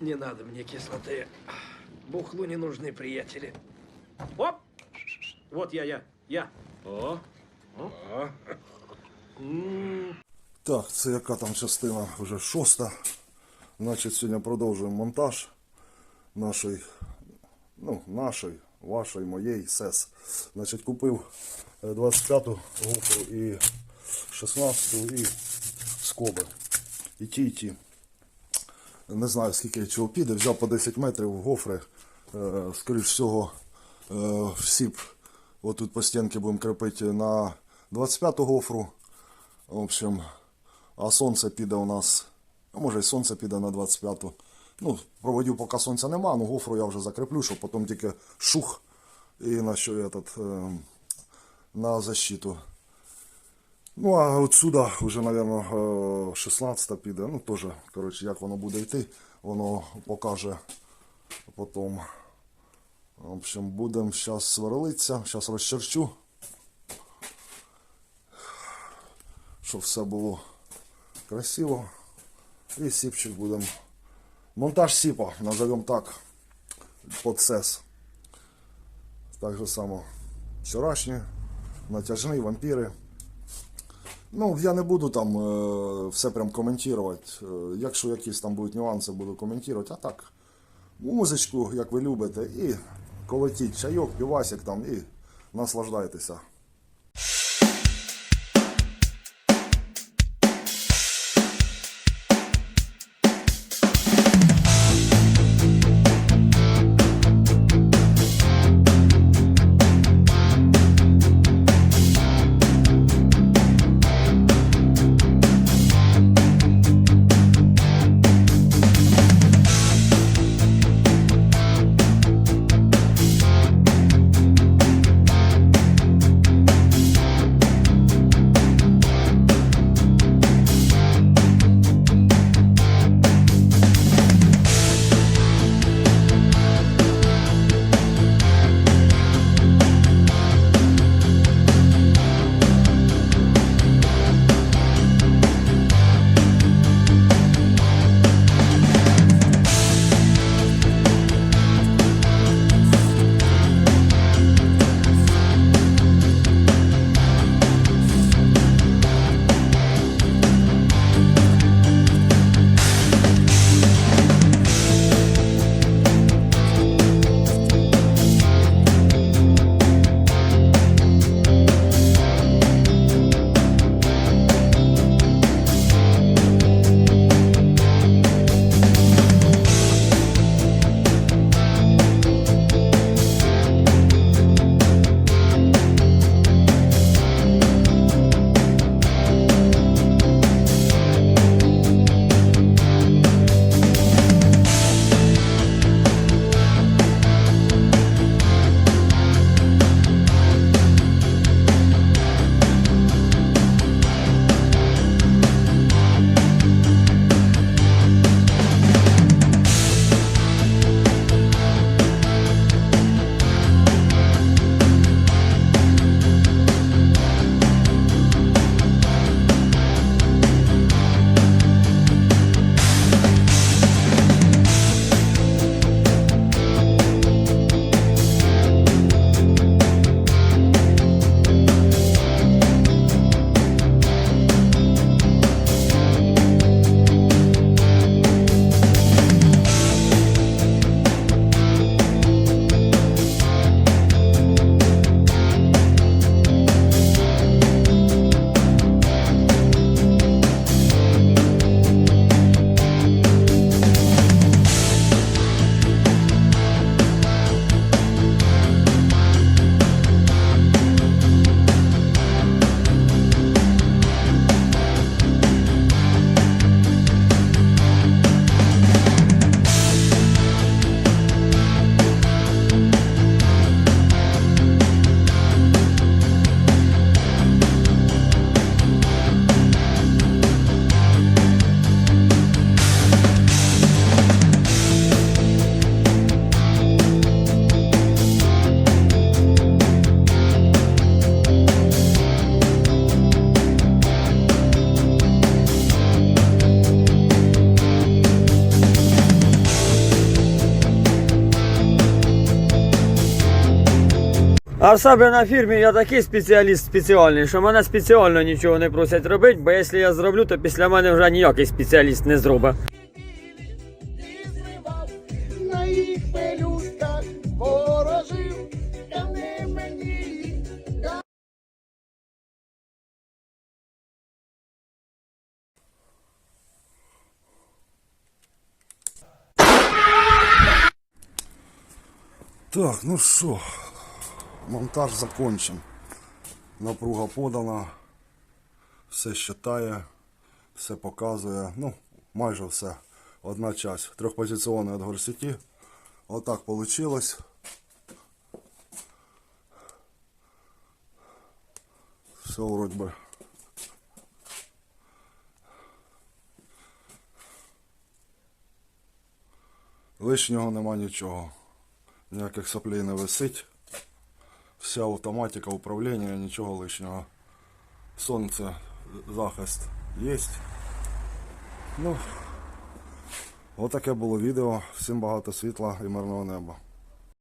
Не надо мне кислоты. Бухлу не нужны приятели. Оп! Вот я, я, я. О, о. М, Так, це яка там частина вже шоста. Значить, сьогодні продовжуємо монтаж нашої, ну, нашої, вашої, моєї СЕС. Значить, купив е, 25-ту гофру і 16-ту і скоби. І ті, і ті. Не знаю, скільки чого піде. Взяв по 10 метрів гофри. Е, скоріш всього, е, всі б отут по стінки будемо крепити на 25-ту гофру. В общем, а сонце піде у нас. А може і сонце піде на 25-ту. Ну, проводів поки сонця нема, ну гофру я вже закріплю, щоб потім тільки шух і на що я этот, е, на защиту. Ну, а отсюда вже, мабуть, 16 піде. Ну, теж, коротше, як воно буде йти, воно покаже потім. В общем, будемо зараз сверлитися, зараз розчерчу. щоб все було красиво. І сіпчик будемо. Монтаж сіпа, назовемо так. Под сес. Так же само вчорашнє, натяжний, вампіри. Ну, я не буду там е, все прям коментувати. Е, якщо якісь там будуть нюанси, буду коментувати. А так, музичку, як ви любите, і колотіть чайок, півасик там і наслаждайтеся. А в себе на фірмі я такий спеціаліст спеціальний, що мене спеціально нічого не просять робити, бо якщо я зроблю, то після мене вже ніякий спеціаліст не зробить. Так, ну що, монтаж закончен. Напруга подана, все считає, все показує. Ну, майже все. Одна часть. Трьохпозиційний від горсеті. Отак вийшло. Все вроді би. Лишнього нема нічого. Ніяких соплей не висить. Вся автоматика управління, нічого лишнього. Сонце, захист є. Ну, отаке було відео. Всім багато світла і мирного неба.